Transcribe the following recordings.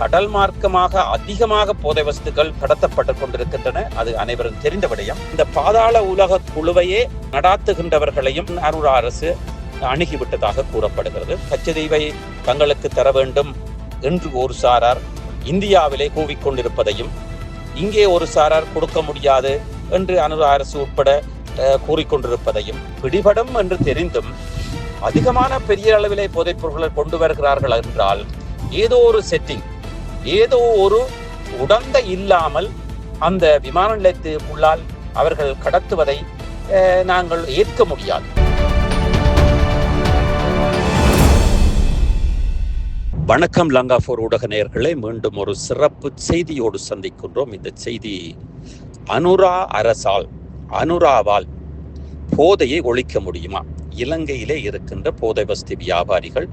கடல் மார்க்கமாக அதிகமாக போதை வஸ்துக்கள் கடத்தப்பட்டு கொண்டிருக்கின்றன. அது அனைவரும் தெரிந்த விடயம். இந்த பாதாள உலக குழுவையே நடாத்துகின்றவர்களையும் அருணா அரசு அணுகிவிட்டதாக கூறப்படுகிறது. கச்சதீவை தங்களுக்கு தர வேண்டும் என்று ஒரு சாரார் இந்தியாவிலே கூவிக்கொண்டிருப்பதையும் இங்கே ஒரு சாரார் கொடுக்க முடியாது என்று அனுரா அரசு உட்பட கூறிக்கொண்டிருப்பதையும் பிடிபடும் என்று தெரிந்தும் அதிகமான பெரிய அளவிலே போதைப் பொருட்களை கொண்டு வருகிறார்கள் என்றால் ஏதோ ஒரு செட்டிங் ஏதோ ஒரு உடந்த இல்லாமல் அந்த விமான நிலையத்துக்குள்ளால் அவர்கள் கடத்துவதை நாங்கள் ஏற்க முடியாது. வணக்கம் லங்கா ஃபோர் ஊடக நேயர்களே. மீண்டும் ஒரு சிறப்பு செய்தியோடு சந்திக்கின்றோம். இந்த செய்தி அனுரா அரசால் அனுராவால் போதையை ஒழிக்க முடியுமா? இலங்கையிலே இருக்கின்ற போதை வசதி வியாபாரிகள்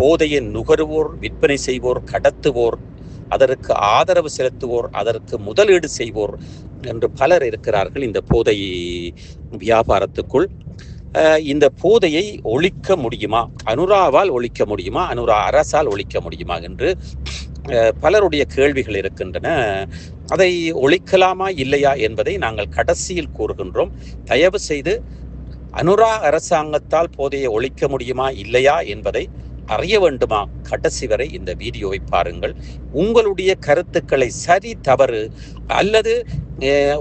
போதையை நுகர்வோர் விற்பனை செய்வோர் கடத்துவோர் அதற்கு ஆதரவு செலுத்துவோர் அதற்கு முதலீடு செய்வோர் என்று பலர் இருக்கிறார்கள் இந்த போதை வியாபாரத்துக்குள். இந்த போதையை ஒழிக்க முடியுமா? அனுராவால் ஒழிக்க முடியுமா? அனுரா அரசால் ஒழிக்க முடியுமா என்று பலருடைய கேள்விகள் இருக்கின்றன. அதை ஒழிக்கலாமா இல்லையா என்பதை நாங்கள் கடைசியில் கூறுகின்றோம். தயவு செய்து அனுரா அரசாங்கத்தால் போதையை ஒழிக்க முடியுமா இல்லையா என்பதை அறிய வேண்டுமா? கடைசி வரை இந்த வீடியோவை பாருங்கள். உங்களுடைய கருத்துக்களை சரி தவறு அல்லது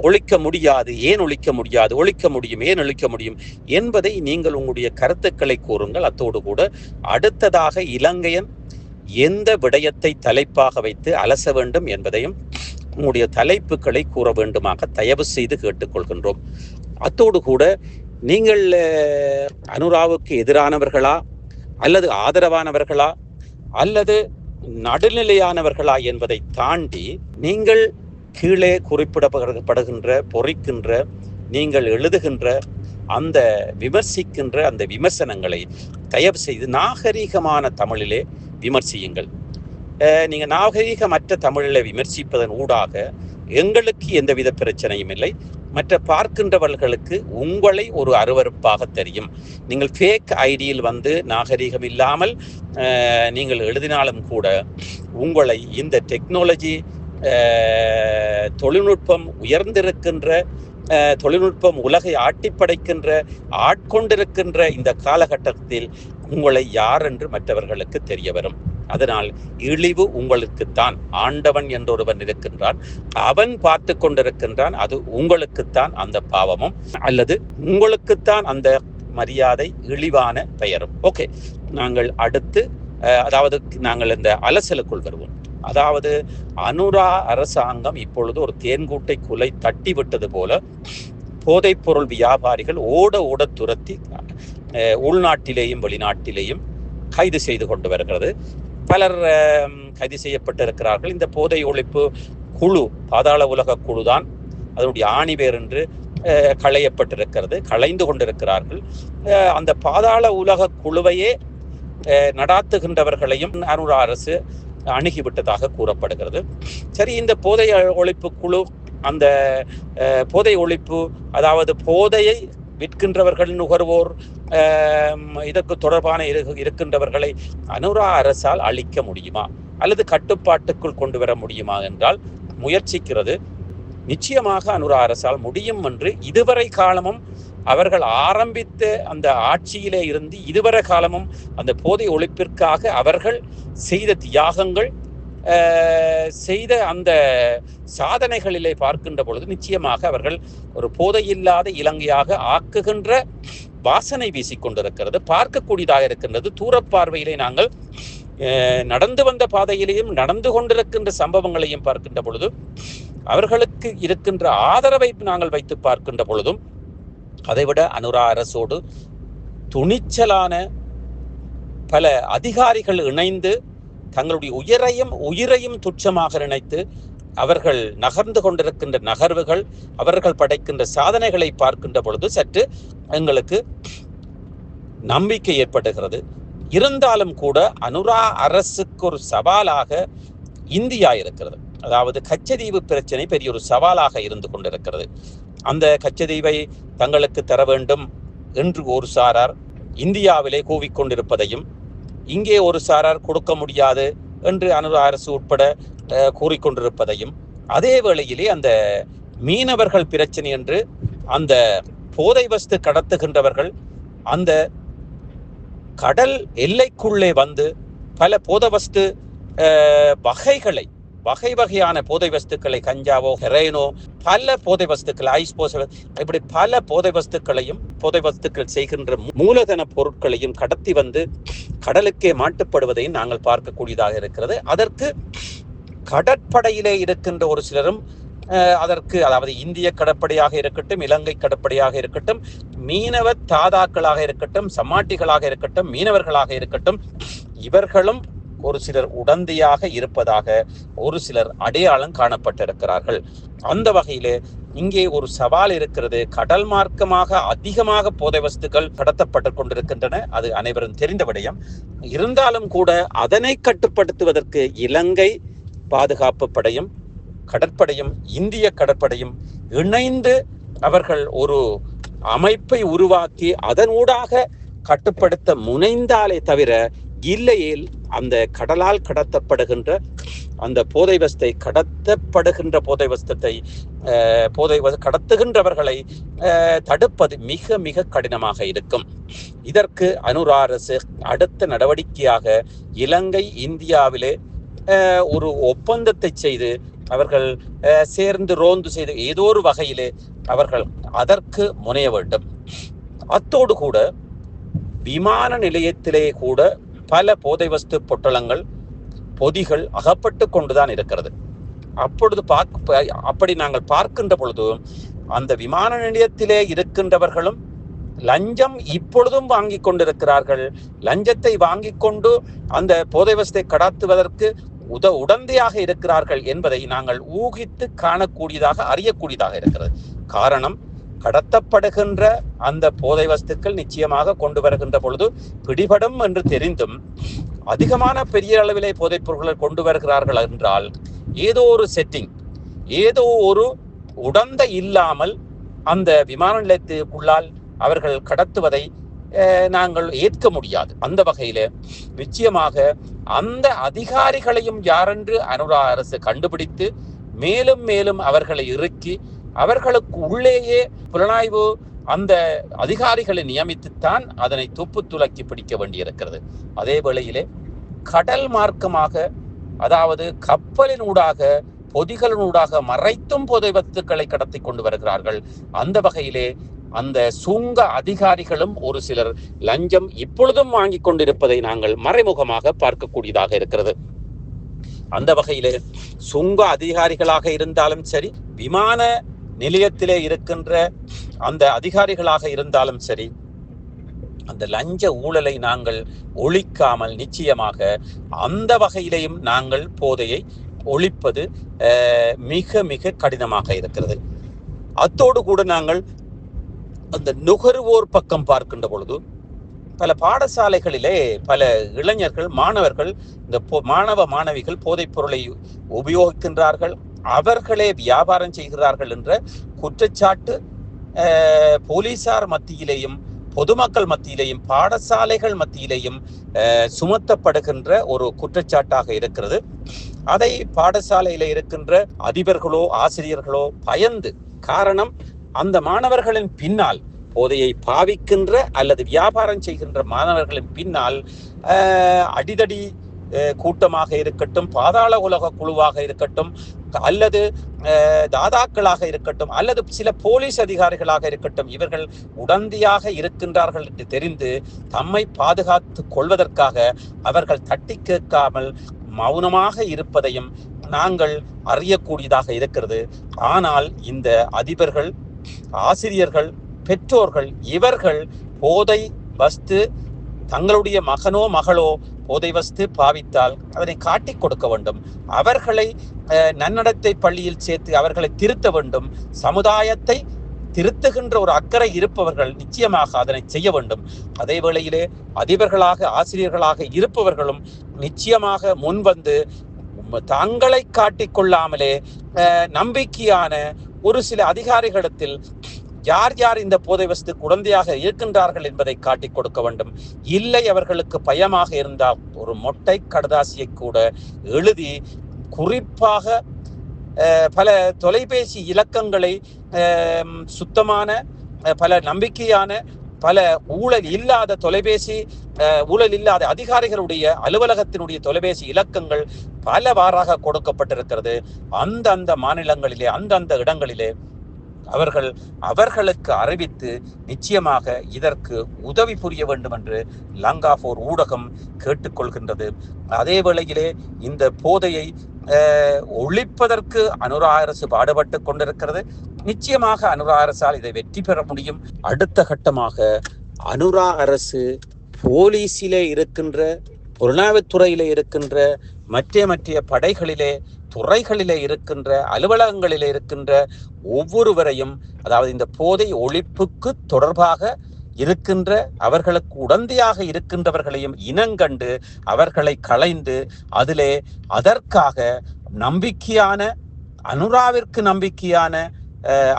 ஒழிக்க முடியாது ஏன் ஒழிக்க முடியாது ஒழிக்க முடியும் ஏன் ஒழிக்க முடியும் என்பதை நீங்கள் உங்களுடைய கருத்துக்களை கூறுங்கள். அத்தோடு கூட அடுத்ததாக இலங்கையன் எந்த விடயத்தை தலைப்பாக வைத்து அலச வேண்டும் என்பதையும் உங்களுடைய தலைப்புகளை கூற வேண்டுமாக தயவு செய்து கேட்டுக்கொள்கின்றோம். அத்தோடு கூட நீங்கள் அனுராவுக்கு எதிரானவர்களா? அல்லது ஆதரவானவர்களா? அல்லது நடுநிலையானவர்களா என்பதை தாண்டி நீங்கள் கீழே குறிப்பிடப்படுகின்ற பொறிக்கின்ற நீங்கள் எழுதுகின்ற அந்த விமர்சிக்கின்ற அந்த விமர்சனங்களை தயவு செய்து நாகரீகமான தமிழிலே விமர்சியுங்கள். நீங்கள் நாகரீகமற்ற தமிழில் விமர்சிப்பதன் ஊடாக எங்களுக்கு எந்தவித பிரச்சனையும் இல்லை. மற்ற பார்க்கின்றவர்களுக்கு உங்களை ஒரு அருவருப்பாக தெரியும். நீங்கள் ஃபேக் ஐடியில் வந்து நாகரீகம் இல்லாமல் நீங்கள் எழுதினாலும் கூட உங்களை இந்த டெக்னாலஜி தொழில்நுட்பம் உயர்ந்திருக்கின்ற தொழில்நுட்பம் உலகை ஆட்டிப்படைக்கின்ற ஆட்கொண்டிருக்கின்ற இந்த காலகட்டத்தில் உங்களை யார் என்று மற்றவர்களுக்கு தெரிய வரும். அதனால் இழிவு உங்களுக்குத்தான். ஆண்டவன் என்றொருவன் இருக்கின்றான். அவன் பார்த்து கொண்டிருக்கின்றான். அது உங்களுக்குத்தான் அந்த பாவமும் அல்லது உங்களுக்குத்தான் அந்த மரியாதை இழிவான பெயரும். ஓகே நாங்கள் அடுத்து அதாவது நாங்கள் இந்த அலசலுக்குள் வருவோம். அதாவது அனுரா அரசாங்கம் இப்பொழுது ஒரு தேன்கூட்டை குலை தட்டி விட்டது போல போதைப்பொருள் வியாபாரிகள் ஓட ஓட துரத்தி உள்நாட்டிலேயும் வெளிநாட்டிலேயும் கைது செய்து கொண்டு வருகிறது. பலர் கைது செய்யப்பட்டிருக்கிறார்கள். இந்த போதை ஒழிப்பு குழு பாதாள உலக குழுதான். அதனுடைய ஆணிவேர் என்று களையப்பட்டிருக்கிறது களைந்து கொண்டிருக்கிறார்கள். அந்த பாதாள உலக குழுவையே நடாத்துகின்றவர்களையும் அனுரா அரசு அணுகிவிட்டதாக கூறப்படுகிறது. சரி இந்த போதை ஒழிப்பு குழு அந்த போதை ஒழிப்பு அதாவது போதையை விற்கின்றவர்கள் நுகர்வோர் இதற்கு தொடர்பான இரு- இருக்கின்றவர்களை அனுரா அரசால் அழிக்க முடியுமா? அல்லது கட்டுப்பாட்டுக்குள் கொண்டு வர முடியுமா என்றால் முயற்சிக்கிறது. நிச்சயமாக அனுரா அரசால் முடியும் என்று இதுவரை காலமும் அவர்கள் ஆரம்பித்த அந்த ஆட்சியிலே இருந்து இதுவரை காலமும் அந்த போதை ஒழிப்பிற்காக அவர்கள் செய்த தியாகங்கள் செய்த அந்த சாதனைகளிலே பார்க்கின்ற பொழுது நிச்சயமாக அவர்கள் ஒரு போதையில்லாத இலங்கையாக ஆக்குகின்ற வாசனை வீசிக்கொண்டிருக்கிறது. பார்க்கக்கூடியதாக இருக்கின்றது. தூரப்பார்வையிலே நாங்கள் அஹ், நடந்து வந்த பாதையிலேயும் நடந்து கொண்டிருக்கின்ற சம்பவங்களையும் பார்க்கின்ற பொழுது அவர்களுக்கு இருக்கின்ற ஆதரவை நாங்கள் வைத்து பார்க்கின்ற பொழுதும் அதைவிட அனுரா அரசோடு துணிச்சலான பல அதிகாரிகள் இணைந்து தங்களுடைய உயிரையும் உயிரையும் துச்சமாக நினைத்து அவர்கள் நகர்ந்து கொண்டிருக்கின்ற நகர்வுகள் அவர்கள் படைக்கின்ற சாதனைகளை பார்க்கின்ற பொழுது சற்று எங்களுக்கு நம்பிக்கை ஏற்படுகிறது. இருந்தாலும் கூட அனுரா அரசுக்கு ஒரு சவாலாக இந்தியா இருக்கிறது. அதாவது கச்சதீவு பிரச்சனை பெரிய ஒரு சவாலாக இருந்து கொண்டிருக்கிறது. அந்த கச்சதீவை தங்களுக்கு தர வேண்டும் என்று ஒரு சாரார் இந்தியாவிலே கூவிக்கொண்டிருப்பதையும் இங்கே ஒரு சாரார் கொடுக்க முடியாது என்று அனுர அரசு உட்பட கூறிக்கொண்டிருப்பதையும் அதே வேளையிலே அந்த மீனவர்கள் பிரச்சனை என்று அந்த போதை வஸ்து கடத்துகின்றவர்கள் அந்த கடல் எல்லைக்குள்ளே வந்து பல போதவஸ்து வகைகளை வகை வகையான போதை வஸ்துக்களை கஞ்சாவோ ஹெரைனோ பல போதை வஸ்துக்கள் ஐஸ் போச இப்படி பல போதை வஸ்துக்களையும் போதை வஸ்துக்கள் செய்கின்ற மூலதன பொருட்களையும் கடத்தி வந்து கடலுக்கே மாட்டுப்படுவதையும் நாங்கள் பார்க்கக்கூடியதாக இருக்கிறது. அதற்கு கடற்படையிலே இருக்கின்ற ஒரு சிலரும் அதற்கு அதாவது இந்திய கடற்படையாக இருக்கட்டும் இலங்கை கடற்படையாக இருக்கட்டும் மீனவ தாதாக்களாக இருக்கட்டும் சமாட்டிகளாக இருக்கட்டும் மீனவர்களாக இருக்கட்டும் இவர்களும் ஒரு சிலர் உடந்தையாக இருப்பதாக ஒரு சிலர் அடையாளம் காணப்பட்டிருக்கிறார்கள். அந்த வகையிலே இங்கே ஒரு சவால் இருக்கிறது. கடல் மார்க்கமாக அதிகமாக போதை வஸ்துக்கள் கடத்தப்பட்டு கொண்டிருக்கின்றன. அது அனைவரும் தெரிந்த விடயம். இருந்தாலும் கூட அதனை கட்டுப்படுத்துவதற்கு இலங்கை பாதுகாப்பு படையும் கடற்படையும் இந்திய கடற்படையும் இணைந்து அவர்கள் ஒரு அமைப்பை உருவாக்கி அதனூடாக கட்டுப்படுத்த முனைந்தாலே தவிர இல்லையேல் அந்த கடலால் கடத்தப்படுகின்ற அந்த போதை வஸ்தை கடத்தப்படுகின்ற போதை வஸ்தத்தை போதை கடத்துகின்றவர்களை தடுப்பது மிக மிக கடினமாக இருக்கும். இதற்கு அனுர அரசு அடுத்த நடவடிக்கையாக இலங்கை இந்தியாவிலே ஒரு ஒப்பந்தத்தை செய்து அவர்கள் சேர்ந்து ரோந்து செய்து ஏதோ ஒரு வகையிலே அவர்கள் அதற்கு முனைய வேண்டும். அத்தோடு கூட விமான நிலையத்திலே கூட பல போதை வஸ்து பொட்டலங்கள் பொதிகள் அகப்பட்டு கொண்டுதான் இருக்கிறது. அப்பொழுது பார்க்க அப்படி நாங்கள் பார்க்கின்ற பொழுது அந்த விமான நிலையத்திலே இருக்கின்றவர்களும் லஞ்சம் இப்பொழுதும் வாங்கி கொண்டிருக்கிறார்கள். லஞ்சத்தை வாங்கி கொண்டு அந்த போதை வசத்தை கடாத்துவதற்கு உத உடந்தையாக இருக்கிறார்கள் என்பதை நாங்கள் ஊகித்து காணக்கூடியதாக அறியக்கூடியதாக இருக்கிறது. காரணம் கடத்தப்படுகின்ற அந்த போதை வஸ்துக்கள் நிச்சயமாக கொண்டு வருகின்ற பொழுது பிடிபடும் என்று தெரிந்தும் அதிகமான பெரிய அளவிலே போதைப் பொருட்களை கொண்டு வருகிறார்கள் என்றால் ஏதோ ஒரு செட்டிங் ஏதோ ஒரு உடந்தை இல்லாமல் அந்த விமான நிலையத்துக்குள்ளால் அவர்கள் கடத்துவதை நாங்கள் ஏற்க முடியாது. அந்த வகையில நிச்சயமாக அந்த அதிகாரிகளையும் யாரென்று அனுரா அரசு கண்டுபிடித்து மேலும் மேலும் அவர்களை இறுக்கி அவர்களுக்கு உள்ளேயே புலனாய்வு அந்த அதிகாரிகளை நியமித்துத்தான் அதனை துப்பு துலக்கி பிடிக்க வேண்டியிருக்கிறது. அதே வேளையிலே கடல் மார்க்கமாக அதாவது கப்பலினூடாக பொதிகளினூடாக மறைத்தும் பொது வஸ்துக்களை கடத்தி கொண்டு வருகிறார்கள். அந்த வகையிலே அந்த சுங்க அதிகாரிகளும் ஒரு சிலர் லஞ்சம் இப்பொழுதும் வாங்கி கொண்டிருப்பதை நாங்கள் மறைமுகமாக பார்க்கக்கூடியதாக இருக்கிறது. அந்த வகையிலே சுங்க அதிகாரிகளாக இருந்தாலும் சரி விமான நிலையத்திலே இருக்கின்ற அந்த அதிகாரிகளாக இருந்தாலும் சரி அந்த லஞ்ச ஊழலை நாங்கள் ஒழிக்காமல் நிச்சயமாக அந்த வகையிலேயும் நாங்கள் போதையை ஒழிப்பது மிக மிக கடினமாக இருக்கிறது. அத்தோடு கூட நாங்கள் அந்த நுகர்வோர் பக்கம் பார்க்கின்ற பொழுது பல பாடசாலைகளிலே பல இளைஞர்கள் மாணவர்கள் இந்த மாணவ மாணவிகள் போதைப் பொருளை உபயோகிக்கின்றார்கள். அவர்களே வியாபாரம் செய்கிறார்கள் என்ற குற்றச்சாட்டு போலீசார் மத்தியிலேயும் பொதுமக்கள் மத்தியிலேயும் பாடசாலைகள் மத்தியிலேயும் சுமத்தப்படுகின்ற ஒரு குற்றச்சாட்டாக இருக்கிறது. அதை பாடசாலையில இருக்கின்ற அதிபர்களோ ஆசிரியர்களோ பயந்து காரணம் அந்த மாணவர்களின் பின்னால் போதையை பாவிக்கின்ற அல்லது வியாபாரம் செய்கின்ற மாணவர்களின் பின்னால் அடிதடி கூட்டமாக இருக்கட்டும் பாதாள உலக குழுவாக இருக்கட்டும் அல்லது தாதாக்களாக இருக்கட்டும் அல்லது சில போலீஸ் அதிகாரிகளாக இருக்கட்டும் இவர்கள் உடந்தையாக இருக்கின்றார்கள் என்று தெரிந்து தம்மை பாதுகாத்து கொள்வதற்காக அவர்கள் தட்டி கேட்காமல் மௌனமாக இருப்பதையும் நாங்கள் அறியக்கூடியதாக இருக்கிறது. ஆனால் இந்த அதிபர்கள் ஆசிரியர்கள் பெற்றோர்கள் இவர்கள் போதை வஸ்து தங்களுடைய மகனோ மகளோ போதை வஸ்து பாவித்தால் அதனை காட்டிக் கொடுக்க வேண்டும். அவர்களை நன்னடத்தை பள்ளியில் சேர்த்து அவர்களை திருத்த வேண்டும். சமுதாயத்தை திருத்துகின்ற ஒரு அக்கறை இருப்பவர்கள் நிச்சயமாக அதனை செய்ய வேண்டும். அதே வேளையிலே அதிபர்களாக ஆசிரியர்களாக இருப்பவர்களும் நிச்சயமாக முன்வந்து தங்களை காட்டிக்கொள்ளாமலே நம்பிக்கையான ஒரு சில அதிகாரிகளிடத்தில் யார் யார் இந்த போதை வசத்துக்கு குழந்தையாக இருக்கின்றார்கள் என்பதை காட்டிக் கொடுக்க வேண்டும். இல்லை அவர்களுக்கு பயமாக இருந்தால் ஒரு மொட்டை கடதாசியை கூட எழுதி குறிப்பாக பல தொலைபேசி இலக்கங்களை சுத்தமான பல நம்பிக்கையான பல ஊழல் இல்லாத தொலைபேசி ஊழல் இல்லாத அதிகாரிகளுடைய அலுவலகத்தினுடைய தொலைபேசி இலக்கங்கள் பலவாறாக கொடுக்கப்பட்டிருக்கிறது. அந்தந்த மாநிலங்களிலே அந்தந்த இடங்களிலே அவர்கள் அவர்களுக்கு அறிவித்து நிச்சயமாக இதற்கு உதவி புரிய வேண்டும் என்று லங்கா போர் ஊடகம் கேட்டுக்கொள்கின்றது. அதே வேளையிலே இந்த போதையை அஹ், ஒழிப்பதற்கு அனுரா அரசு பாடுபட்டு கொண்டிருக்கிறது. நிச்சயமாக அனுரா அரசால் இதை வெற்றி பெற முடியும். அடுத்த கட்டமாக அனுரா அரசு போலீஸிலே இருக்கின்ற புலனாய்வுத்துறையிலே இருக்கின்ற மற்ற மற்ற படைகளிலே துறைகளிலே இருக்கின்ற அலுவலகங்களிலே இருக்கின்ற ஒவ்வொருவரையும் அதாவது இந்த போதை ஒழிப்புக்கு தொடர்பாக இருக்கின்ற அவர்களுக்கு உடந்தையாக இருக்கின்றவர்களையும் இனங்கண்டு அவர்களை களைந்து அதிலே அதற்காக நம்பிக்கையான அனுராவிற்கு நம்பிக்கையான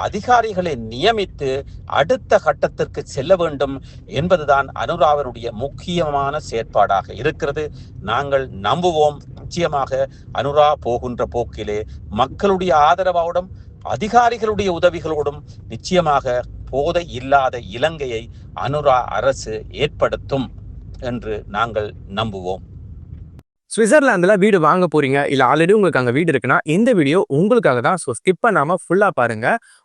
அதிகாரிகளை நியமித்து அடுத்த கட்டத்திற்கு செல்ல வேண்டும் என்பதுதான் அனுராவினுடைய முக்கியமான செயற்பாடாக இருக்கிறது. நாங்கள் நம்புவோம். நிச்சயமாக அனுரா போகின்ற போக்கிலே மக்களுடைய ஆதரவோடும் அதிகாரிகளுடைய உதவிகளோடும் நிச்சயமாக போதை இல்லாத இலங்கையை அனுரா அரசு ஏற்படுத்தும் என்று நாங்கள் நம்புவோம். சுவிட்சர்லாந்துல வீடு வாங்க போறீங்க இல்ல ஆல்ரெடி உங்களுக்கு அங்க வீடு இருக்குன்னா இந்த வீடியோ உங்களுக்காக தான் ஸோ ஸ்கிப் பண்ணாம ஃபுல்லா பாருங்க.